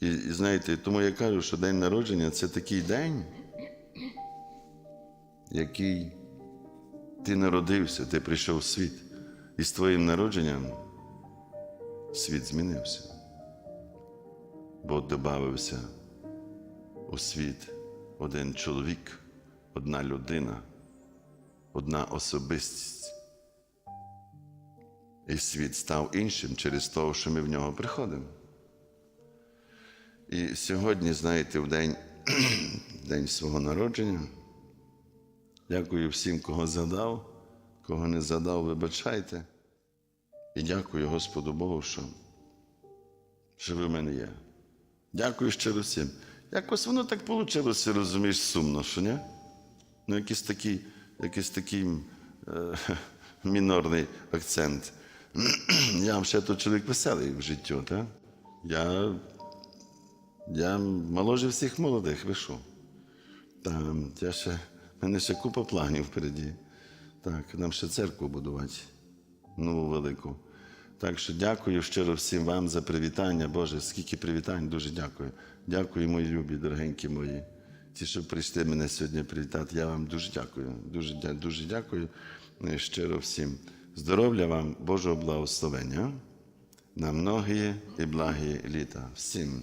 І, і знаєте, тому я кажу, що день народження це такий день, який ти народився, ти прийшов в світ. І з твоїм народженням світ змінився. Бо додався у світ один чоловік, одна людина, одна особистість. І світ став іншим через те, що ми в нього приходимо. І сьогодні, знаєте, в день, день свого народження. Дякую всім, кого задав, кого не задав, вибачайте. І дякую Господу Богу, що, що ви в мене є. Дякую щиро всім. Якось воно так вийшло, розумієш, сумно, що ні? Ну, якийсь такий, якийсь такий е, мінорний акцент. Я ще то чоловік веселий в життю, так? Я, я моложе всіх молодих, ви що? Там, я ще, в мене ще купа планів впереді. Так, нам ще церкву будувати, нову велику. Так що дякую щиро всім вам за привітання. Боже, скільки привітань, дуже дякую. Дякую, мої любі, дорогенькі мої. Ті, що прийшли мене сьогодні привітати, я вам дуже дякую. Дуже, дуже дякую е, щиро всім. Здоров'я вам, Божого благословення на многі і благі літа. Всім.